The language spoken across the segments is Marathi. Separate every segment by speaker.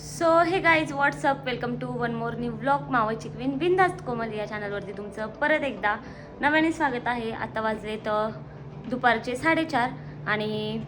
Speaker 1: So hey guys what's up welcome to one more new blog मावळची queen बिंदास्त कोमल या चॅनलवरती तुमचं परत एकदा नव्याने स्वागत आहे. आता वाजले तर दुपारचे साडेचार आणि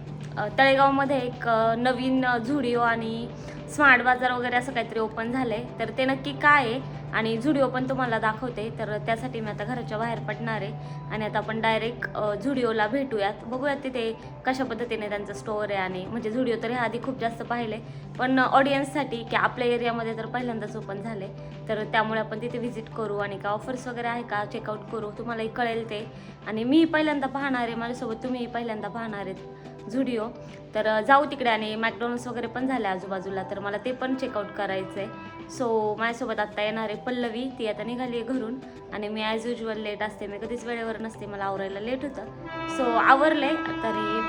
Speaker 1: तळेगावमध्ये एक नवीन झुडिओ आणि स्मार्ट बाजार वगैरे असं काहीतरी ओपन झालं आहे तर ते नक्की काय आहे? आणि झुडिओ पण तुम्हाला दाखवते. तर त्यासाठी मी आता घराच्या बाहेर पडणार आहे. आणि आता आपण डायरेक्ट झुडिओला भेटूयात. बघूयात तिथे कशा पद्धतीने त्यांचं स्टोअर आहे आणि म्हणजे झुडिओ तर हे आधी खूप जास्त पाहिले. पण ऑडियन्ससाठी की आपल्या एरियामध्ये तर पहिल्यांदाच ओपन झाले. तर त्यामुळे आपण तिथे व्हिजिट करू आणि का ऑफर्स वगैरे आहे का चेकआउट करू तुम्हालाही कळेल ते. आणि मी पहिल्यांदा पाहणार आहे माझ्यासोबत तुम्हीही पहिल्यांदा पाहणार आहेत झुडिओ तर जाऊ तिकडे आणि मॅकडॉनल्ड्स वगैरे पण झाले आजूबाजूला. तर मला ते पण चेकआउट करायचं आहे सो माझ्यासोबत आत्ता येणार आहे पल्लवी. ती आता निघाली आहे घरून. आणि मी ॲज युजल लेट असते. मी कधीच वेळेवर नसते. मला आवरायला लेट होतं. सो आवरले तरी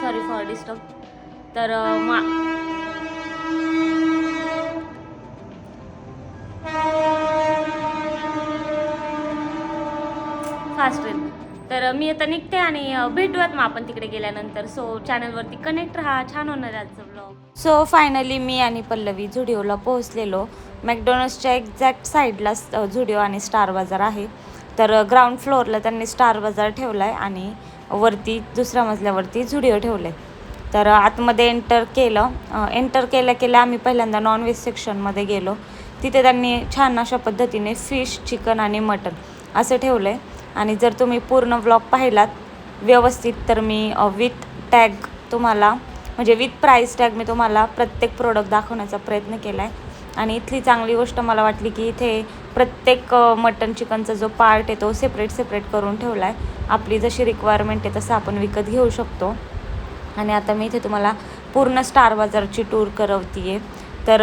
Speaker 1: सॉरी फॉर डिस्टर्ब तर मा फास्ट ट्रेन तर मी आता निघते आणि भेटूयात मग आपण तिकडे गेल्यानंतर. सो चॅनलवरती कनेक्ट राहा. छान होणार आजचं सो फायनली मी आणि पल्लवी झुडिओला पोहोचलेलो. मॅकडोनल्ड्सच्या एक्झॅक्ट साईडला झुडिओ आणि स्टार बाजार आहे. तर ग्राउंड फ्लोअरला त्यांनी स्टार बाजार ठेवला आहे आणि वरती दुसऱ्या मजल्यावरती झुडिओ ठेवले तर आतमध्ये एंटर केलं. एंटर केल्या केल्या आम्ही पहिल्यांदा नॉनव्हेज सेक्शनमध्ये गेलो. तिथे त्यांनी छान अशा पद्धतीने फिश चिकन आणि मटन असं ठेवलं आहे आणि जर तुम्ही पूर्ण ब्लॉग पाहिलात व्यवस्थित तर मी विथ टॅग तुम्हाला म्हणजे विथ प्राईस टॅग मी तुम्हाला प्रत्येक प्रोडक्ट दाखवण्याचा प्रयत्न केला आहे आणि इथली चांगली गोष्ट मला वाटली की इथे प्रत्येक मटन चिकनचा जो पार्ट आहे तो सेपरेट सेपरेट करून ठेवला आहे आपली जशी रिक्वायरमेंट आहे तसं आपण विकत घेऊ शकतो. आणि आता मी इथे तुम्हाला पूर्ण स्टार बाजारची टूर करवती आहे तर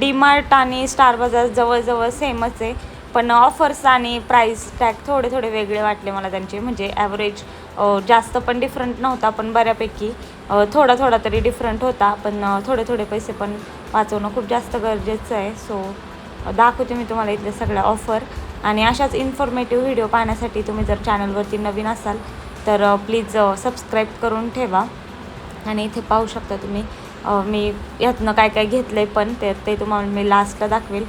Speaker 1: डी मार्ट आणि स्टार बाजार जवळजवळ सेमच आहे. पण ऑफर्स आणि प्राईस टॅग थोडे थोडे वेगळे वाटले मला त्यांचे. म्हणजे ॲव्हरेज जास्त पण डिफरंट नव्हता पण बऱ्यापैकी थोडा थोडा तरी डिफरंट होता पण थोडे थोडे पैसे पण वाचवणं खूप जास्त गरजेचं आहे. सो दाखवते मी तुम्हाला इथल्या सगळ्या ऑफर आणि अशाच इन्फॉर्मेटिव्ह व्हिडिओ पाहण्यासाठी तुम्ही जर चॅनलवरती नवीन असाल तर प्लीज सबस्क्राईब करून ठेवा. आणि इथे पाहू शकता तुम्ही मी यातनं काय काय घेतलं आहे पण ते ते तुम्हाला मी लास्टला दाखवेल.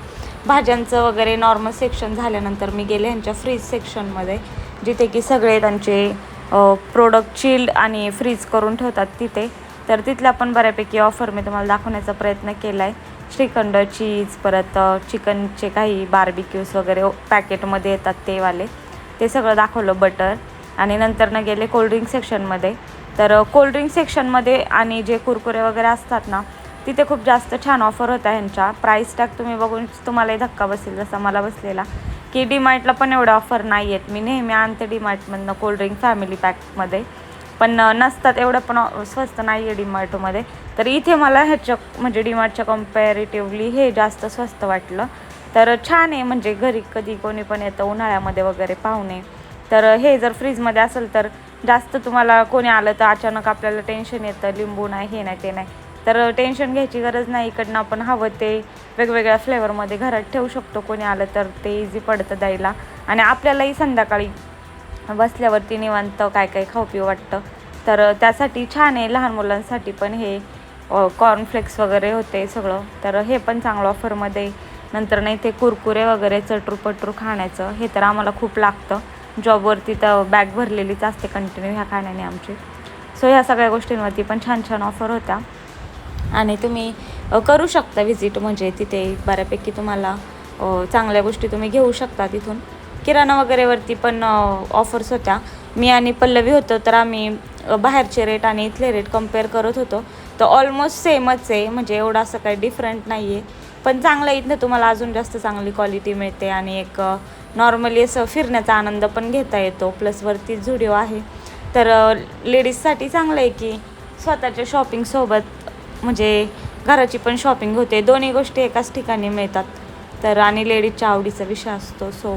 Speaker 1: भाज्यांचं वगैरे नॉर्मल सेक्शन झाल्यानंतर मी गेले यांच्या फ्रीज सेक्शनमध्ये जिथे की सगळे त्यांचे प्रोडक्ट चिल्ड आणि फ्रीज करून ठेवतात तिथे. तर तिथल्या पण बऱ्यापैकी ऑफर मी तुम्हाला दाखवण्याचा प्रयत्न केला आहे श्रीखंड चीज परत चिकनचे काही बार्बिक्यूज वगैरे पॅकेटमध्ये येतात तेवाले ते सगळं दाखवलं बटर आणि नंतर न गेले कोल्ड्रिंक सेक्शनमध्ये तर कोल्ड्रिंक सेक्शनमध्ये आणि जे कुरकुरे वगैरे असतात ना तिथे खूप जास्त छान ऑफर होता ह्यांच्या. प्राईस टॅग तुम्ही बघून तुम्हालाही धक्का बसेल जसा मला बसलेला. की डीमार्टला पण एवढ्या ऑफर नाही आहेत मी नेहमी आणते डीमार्टमधनं कोल्ड्रिंक फॅमिली पॅकमध्ये पण नसतात एवढं पण स्वस्त नाही आहे डीमार्टमध्ये तर इथे मला ह्याच्या म्हणजे डीमार्टच्या कम्पॅरेटिव्हली हे जास्त स्वस्त वाटलं. तर छान आहे म्हणजे घरी कधी कोणी पण येतं उन्हाळ्यामध्ये वगैरे पाहुणे. तर हे जर फ्रीजमध्ये असेल तर जास्त तुम्हाला कोणी आलं तर अचानक आपल्याला टेन्शन येतं लिंबू नाही हे नाही ते नाही. तर टेन्शन घ्यायची गरज नाही. इकडनं आपण हवं ते वेगवेगळ्या फ्लेवरमध्ये घरात ठेवू शकतो. कोणी आलं तर ते इझी पडतं द्यायला. आणि आपल्यालाही संध्याकाळी बसल्यावरती निवांत काय काय खाऊ पिऊ वाटतं. तर त्यासाठी छान आहे. लहान मुलांसाठी पण हे कॉर्नफ्लेक्स वगैरे होते सगळं. तर हे पण चांगलं ऑफरमध्ये नंतर नाही ते कुरकुरे वगैरे चटरू पटरू खाण्याचं हे तर आम्हाला खूप लागतं. जॉबवरती तर बॅग भरलेलीच असते कंटिन्यू ह्या खाण्याने आमची. सो ह्या सगळ्या गोष्टींवरती पण छान छान ऑफर होत्या. आणि तुम्ही करू शकता व्हिजिट म्हणजे तिथे बऱ्यापैकी तुम्हाला चांगल्या गोष्टी तुम्ही घेऊ शकता तिथून. किराणा वगैरेवरती पण ऑफर्स होत्या. मी आणि पल्लवी होतो तर आम्ही बाहेरचे रेट आणि इथले रेट कंपेअर करत होतो. तर ऑलमोस्ट सेमच आहे. म्हणजे एवढं असं काही डिफरंट नाही आहे पण चांगलं इथनं तुम्हाला अजून जास्त चांगली क्वालिटी मिळते आणि एक नॉर्मली असं फिरण्याचा आनंद पण घेता येतो. प्लस वरती झुडिओ आहे. तर लेडीजसाठी चांगलं आहे की स्वतःच्या शॉपिंगसोबत म्हणजे घराची पण शॉपिंग होते. दोन्ही गोष्टी एकाच ठिकाणी मिळतात. तर आणि लेडीजच्या आवडीचा विषय असतो. सो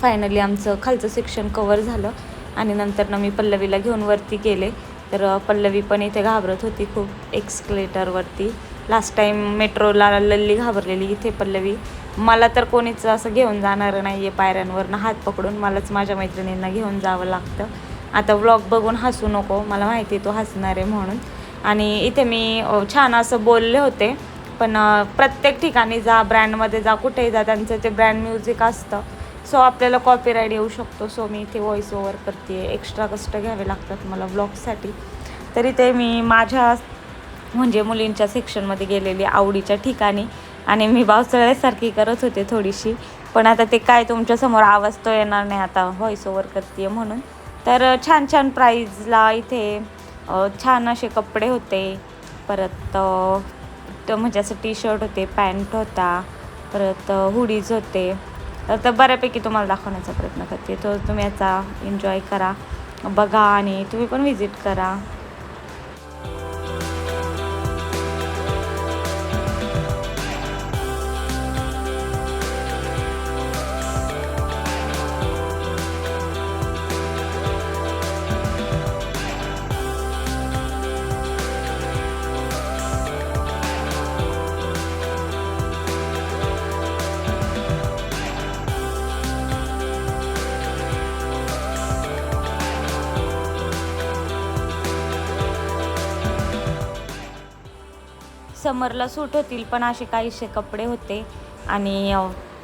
Speaker 1: फायनली आमचं खालचं सेक्शन कवर झालं. आणि नंतर मी पल्लवीला घेऊन वरती गेले. तर पल्लवी पण इथे घाबरत होती खूप एक्सकलेटरवरती लास्ट टाईम मेट्रोला लल्ली घाबरलेली इथे पल्लवी. मला तर कोणीच असं घेऊन जाणार नाही आहे पायऱ्यांवरनं हात पकडून. मलाच माझ्या मैत्रिणींना घेऊन जावं लागतं. आता व्लॉग बघून हसू नको. मला माहिती आहे तो हसणार आहे म्हणून. आणि इथे मी छान असं बोलले होते. पण प्रत्येक ठिकाणी जा ब्रँडमध्ये जा कुठेही जा त्यांचं ते ब्रँड म्युझिक असतं. सो आपल्याला कॉपीराईट येऊ शकतो. सो मी इथे व्हॉइस ओव्हर करते एक्स्ट्रा कष्ट घ्यावे लागतात मला ब्लॉगसाठी तरी ते मी माझ्या म्हणजे मुलींच्या सेक्शनमध्ये गेलेली आवडीच्या ठिकाणी आणि मी पावसाळ्यासारखी करत होते थोडीशी. पण आता ते काय तुमच्यासमोर आवाज तो येणार नाही. आता व्हॉइस ओव्हर करते म्हणून. तर छान छान प्राईजला इथे छान असे कपडे होते. परत तो म्हणजे असं टी शर्ट होते पॅन्ट होता परत हुडीज होते. तर तर बऱ्यापैकी तुम्हाला दाखवण्याचा प्रयत्न करते. तो तुम्ही याचा एन्जॉय करा. बघा आणि तुम्ही पण व्हिजिट करा. समरला सूट होतील पण असे काहीसे कपडे होते आणि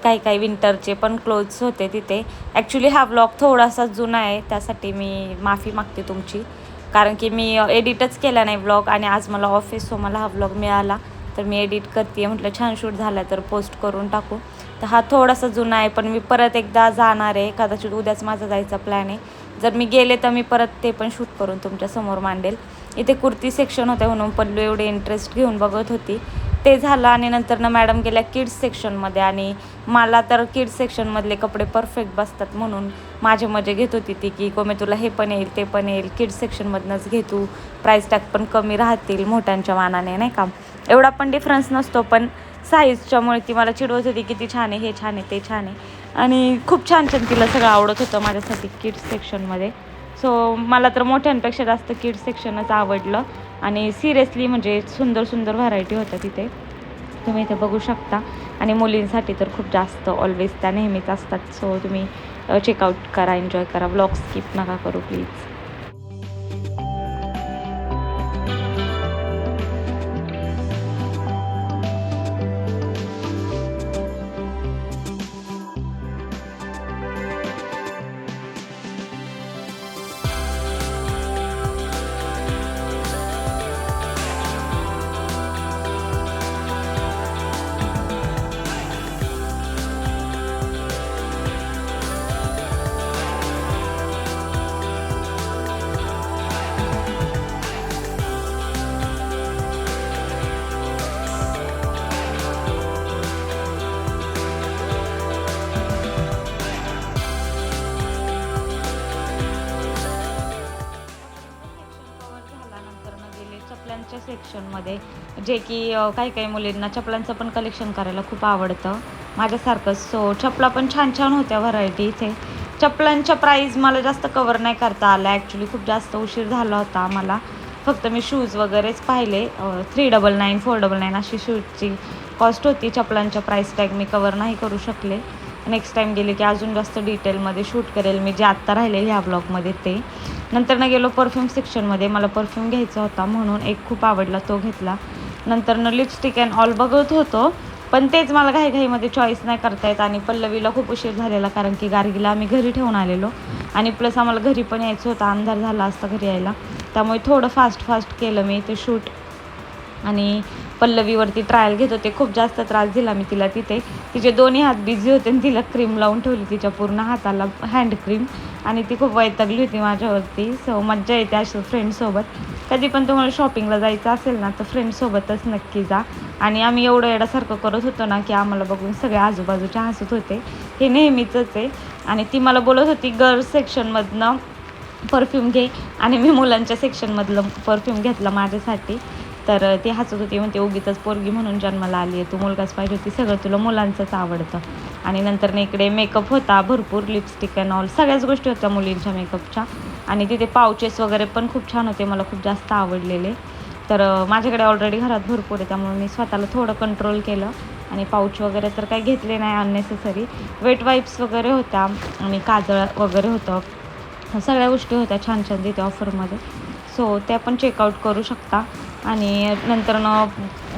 Speaker 1: काही काही विंटरचे पण क्लोथ्स होते तिथे. ॲक्च्युली हा ब्लॉग थोडासा जुना आहे त्यासाठी मी माफी मागते तुमची. कारण की मी एडिटच केला नाही ब्लॉग आणि आज मला ऑफिस सो मला हा ब्लॉग मिळाला. तर मी एडिट करते म्हटलं छान शूट झाला तर पोस्ट करून टाकू. तर हा थोडासा जुना आहे पण मी परत एकदा जाणार आहे. कदाचित उद्याच माझा जायचा प्लॅन आहे. जर मी गेले तर मी परत ते पण शूट करून तुमच्यासमोर मांडेल. इथे कुर्ती सेक्शन होते म्हणून पल्लू एवढे इंटरेस्ट घेऊन बघत होती. ते झालं आणि नंतर ना मॅडम गेल्या किड्स सेक्शनमध्ये आणि मला तर किड्स सेक्शनमधले कपडे परफेक्ट बसतात म्हणून माझे मजे घेत होती ती की कोमे तुला हे पण येईल ते पण येईल. किड्स सेक्शनमधनंच घे तू. प्राईस टॅग पण कमी राहतील मोठ्यांच्या मानाने नाही का? एवढा पण डिफरन्स नसतो पण साईजच्यामुळे ती मला चिडवत होती किती छान आहे हे छान आहे ते छान आहे. आणि खूप छान छान तिला सगळं आवडत होतं माझ्यासाठी किड्स सेक्शनमध्ये सो मला तर मोठ्यांपेक्षा जास्त किड्स सेक्शनच आवडलं. आणि सिरियसली म्हणजे सुंदर सुंदर व्हरायटी होत्या तिथे. तुम्ही इथे बघू शकता. आणि मुलींसाठी तर खूप जास्त ऑलवेज त्या नेहमीच असतात. सो तुम्ही चेकआउट करा एन्जॉय करा. ब्लॉग स्किप नका करू प्लीज सेक्शनमध्ये जे की काही काही मुलींना चपलांचं पण कलेक्शन करायला खूप आवडतं. माझ्यासारखंच सो चपला पण छान छान होत्या व्हरायटी इथे चपलांच्या प्राईज मला जास्त कवर नाही करता आला. ॲक्च्युली खूप जास्त उशीर झाला होता आम्हाला. फक्त मी शूज वगैरेच पाहिले. Three double nine four double nine अशी शूजची कॉस्ट होती. चपलांच्या प्राईस टॅग मी कवर नाही करू शकले. नेक्स्ट टाईम गेले की अजून जास्त डिटेलमध्ये शूट करेल. मी जे आत्ता राहिले ह्या ब्लॉगमध्ये ते. नंतर न गेलो परफ्यूम सेक्शनमध्ये मला परफ्यूम घ्यायचा होता म्हणून एक खूप आवडला तो घेतला. नंतर न लिपस्टिक अँड ऑल बघत होतो. पण तेच मला घाईघाईमध्ये चॉईस नाही करता येत आणि पल्लवीला खूप उशीर झालेला कारण की गार्गीला आम्ही घरी ठेवून आलेलो. आणि प्लस आम्हाला घरी पण यायचं होतं. अंधार झाला असता घरी यायला. त्यामुळे थोडं फास्ट फास्ट केलं मी ते शूट आणि पल्लवीवरती ट्रायल घेत होते. खूप जास्त त्रास दिला मी तिला तिथे. तिचे दोन्ही हात बिझी होते आणि तिला क्रीम लावून ठेवली तिच्या पूर्ण हाताला हँड क्रीम आणि ती खूप वैतागली होती माझ्यावरती. सो मज्जा येते अशी फ्रेंडसोबत कधी पण तुम्हाला शॉपिंगला जायचं असेल ना तर फ्रेंडसोबतच नक्की जा. आणि आम्ही एवढं एडासारखं करत होतो ना की आम्हाला बघून सगळे आजूबाजूचे हसत होते. हे नेहमीचंच आहे. आणि ती मला बोलत होती गर्ल्स सेक्शनमधनं परफ्यूम घे. आणि मी मुलांच्या सेक्शनमधलं परफ्यूम घेतला माझ्यासाठी. तर ती हसत होती म्हणते उगीच पोरगी म्हणून जन्माला आली आहे तू मुलगाच पाहिजे होती सगळं तुला मुलांचंच आवडतं. आणि नंतर ना इकडे मेकअप होता भरपूर लिपस्टिक अँड ऑल सगळ्याच गोष्टी होत्या मुलींच्या मेकअपच्या आणि तिथे पाउचेस वगैरे पण खूप छान होते मला खूप जास्त आवडलेले. तर माझ्याकडे ऑलरेडी घरात भरपूर आहे त्यामुळे मी स्वतःला थोडं कंट्रोल केलं. आणि पाऊच वगैरे तर काही घेतले नाही अननेसेसरी वेट वाईप्स वगैरे होत्या आणि काजळ वगैरे होतं. सगळ्या गोष्टी होत्या छान छान तिथे ऑफरमध्ये सो त्या पण चेकआउट करू शकता. आणि नंतर न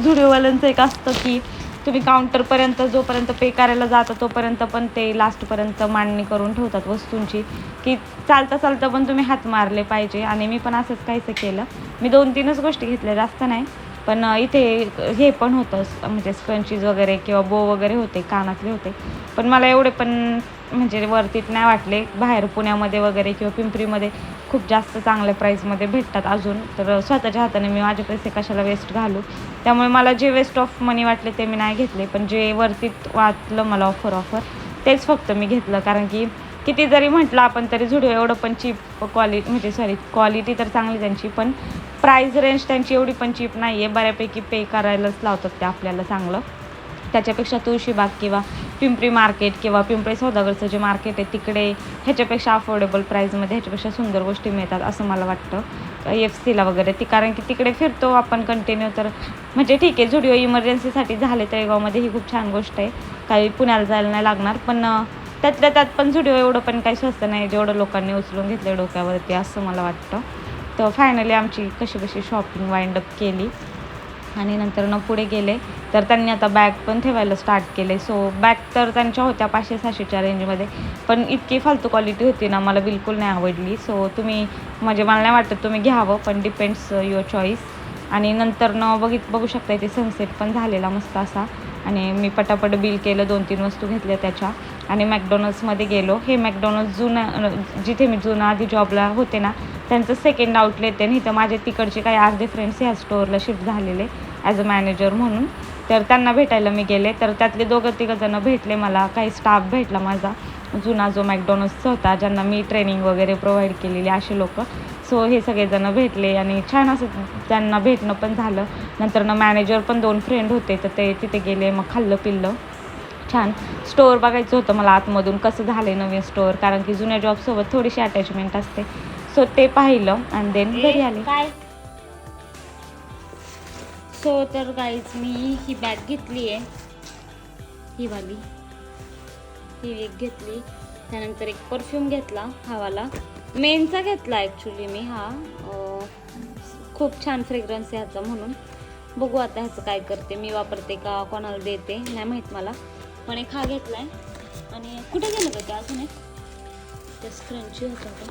Speaker 1: झुडिओवाल्यांचं एक असतं की तुम्ही काउंटरपर्यंत जोपर्यंत पे करायला जाता तोपर्यंत पण ते लास्टपर्यंत मांडणी करून ठेवतात वस्तूंची. की चालता चालता पण तुम्ही हात मारले पाहिजे. आणि मी पण असंच काहीसं केलं. मी दोन तीनच गोष्टी घेतल्या. जास्त नाही. पण इथे हे पण होतं म्हणजे स्पंचीज वगैरे किंवा बो वगैरे होते कानातले होते. पण मला एवढे पण म्हणजे वरतीत नाही वाटले. बाहेर पुण्यामध्ये वगैरे किंवा पिंपरीमध्ये खूप जास्त चांगल्या प्राईसमध्ये भेटतात अजून. तर स्वतःच्या हाताने मी माझे पैसे कशाला वेस्ट घालू? त्यामुळे मला जे वेस्ट ऑफ मनी वाटले ते मी नाही घेतले. पण जे वरतीत वाटलं मला ऑफर ऑफर तेच फक्त मी घेतलं. कारण की किती जरी म्हटलं आपण तरी झुडिओ एवढं पण चीप क्वालिटी म्हणजे सॉरी क्वालिटी तर चांगली त्यांची. पण प्राईस रेंज त्यांची एवढी पण चीप नाही आहे बऱ्यापैकी पे करायलाच लावतात ते आपल्याला चांगलं. त्याच्यापेक्षा तुळशीबाग किंवा पिंपरी मार्केट किंवा पिंपरी सौदागरचं जे मार्केट आहे तिकडे ह्याच्यापेक्षा अफोर्डेबल प्राईजमध्ये ह्याच्यापेक्षा सुंदर गोष्टी मिळतात असं मला वाटतं. एफ सीला वगैरे ती कारण की तिकडे फिरतो आपण कंटिन्यू तर. म्हणजे ठीक आहे झुडिओ इमर्जन्सीसाठी झाले तळेगावमध्ये ही खूप छान गोष्ट आहे. काही पुण्याला जायला नाही लागणार पण त्यातल्या त्यात पण झुडिओ एवढं पण काही स्वस्त नाही. जेवढं लोकांनी उचलून घेतलं डोक्यावरती असं मला वाटतं. तर फायनली आमची कशी कशी शॉपिंग वाइंड अप केली. आणि नंतर न पुढे गेले. तर त्यांनी आता बॅग पण ठेवायला स्टार्ट केले. सो बॅग तर त्यांच्या होत्या पाचशे सहाशेच्या रेंजमध्ये पण इतकी फालतू क्वालिटी होती ना मला बिलकुल नाही आवडली. सो तुम्ही म्हणजे मला नाही वाटत तुम्ही घ्यावं पण डिपेंड्स युअर चॉईस आणि नंतर न बघित बघू शकता इथे सनसेट पण झालेला मस्त असा. आणि मी पटापट बिल केलं दोन तीन वस्तू घेतल्या त्याच्या. आणि मॅकडॉनल्ड्समध्ये गेलो. हे मॅकडॉनल्ड्स जुनं जिथे मी जुनं आधी जॉबला होते ना त्यांचं सेकंड आउटलेट आहे आणि इथं माझे तिकडचे काही अर्धे फ्रेंड्स ह्या स्टोअरला शिफ्ट झालेले ॲज अ मॅनेजर म्हणून. तर त्यांना भेटायला मी गेले. तर त्यातले दोघं तिघंजणं भेटले मला काही स्टाफ भेटला माझा. जुना जो मॅकडॉनल्ड्सचा होता ज्यांना मी ट्रेनिंग वगैरे प्रोव्हाइड केलेली असे लोक. सो हे सगळेजणं भेटले आणि छान असं त्यांना भेटणं पण झालं. नंतर ना मॅनेजर पण दोन फ्रेंड होते तर ते तिथे गेले मग खाल्लं पिल्लं. छान. स्टोअर बघायचं होतं मला आतमधून कसं झालं आहे नवीन स्टोअर कारण की जुन्या जॉबसोबत थोडीशी अटॅचमेंट असते. सो ते पाहिलं आणि देन घरी आले. सो तर गाईज मी ही बॅग घेतली आहे ही वाली. ही एक घेतली. त्यानंतर एक परफ्यूम घेतला हावाला. मेनचा घेतला ॲक्च्युली मी हा. खूप छान फ्रेग्रन्स आहे ह्याचा म्हणून. बघू आता ह्याचं काय करते मी वापरते का कोणाला देते नाही माहीत मला. पण एक हा घेतला आहे आणि कुठे गेलं का ते अजून एक? ते स्क्रंची होतं का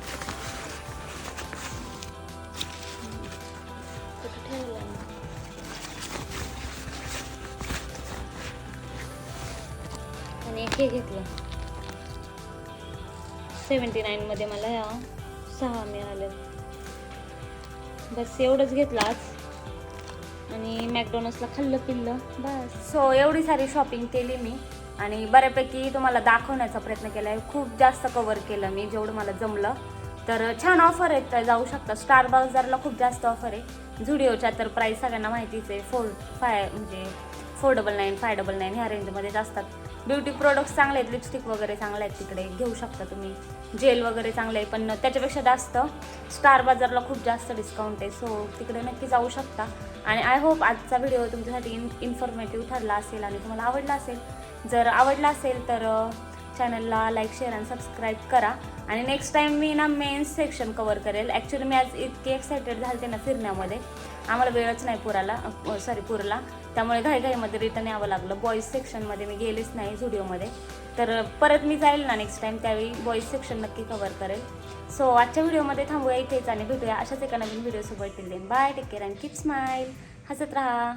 Speaker 1: कुठे ठेवलं आहे आणि एक हे घेतलं सेवन्टी नाईनमध्ये मला या सहा मिळाले बस एवढंच घेतलं आज. आणि मॅकडॉनल्ड्सला खाल्लं पिल्लं बस. सो एवढी सारी शॉपिंग केली मी. आणि बऱ्यापैकी तुम्हाला दाखवण्याचा प्रयत्न केला आहे खूप जास्त कवर केलं मी जेवढं मला जमलं. तर छान ऑफर आहेत तर जाऊ शकता. स्टार बाजारला खूप जास्त ऑफर आहे. झुडिओच्या तर प्राईस सगळ्यांना माहितीच आहे. फोर फाय म्हणजे four double nine five double nine ह्या रेंजमध्येच असतात. ब्युटी प्रोडक्ट्स चांगले आहेत लिपस्टिक वगैरे चांगले आहेत तिकडे. घेऊ शकता तुम्ही. जेल वगैरे चांगले आहे पण त्याच्यापेक्षा जास्त स्टार बाजारला खूप जास्त डिस्काउंट आहे. सो तिकडे नक्की जाऊ शकता. आणि आय होप आजचा व्हिडिओ तुमच्यासाठी इन इन्फॉर्मेटिव्ह ठरला असेल आणि तुम्हाला आवडला असेल. जर आवडला असेल तर चॅनलला लाईक शेअर आणि सबस्क्राईब करा. आणि नेक्स्ट टाईम मी ना मेन्स सेक्शन कवर करेल. ॲक्च्युली मी आज इतकी एक्सायटेड झाले ना फिरण्यामध्ये. आम्हाला वेळच नाही पुराला सॉरी पुरला. त्यामुळे घाईघाईमध्ये रिटर्न यावं लागलं. बॉईज सेक्शनमध्ये मी गेलेच नाही झुडिओमध्ये तर परत मी जाईल ना नेक्स्ट टाईम त्यावेळी बॉईज सेक्शन नक्की कवर करेल. सो आजच्या व्हिडिओमध्ये थांबूया इथेच आणि भेटूया अशाच एका नवीन व्हिडिओसोबत till then bye take care and keep smile हसत राहा.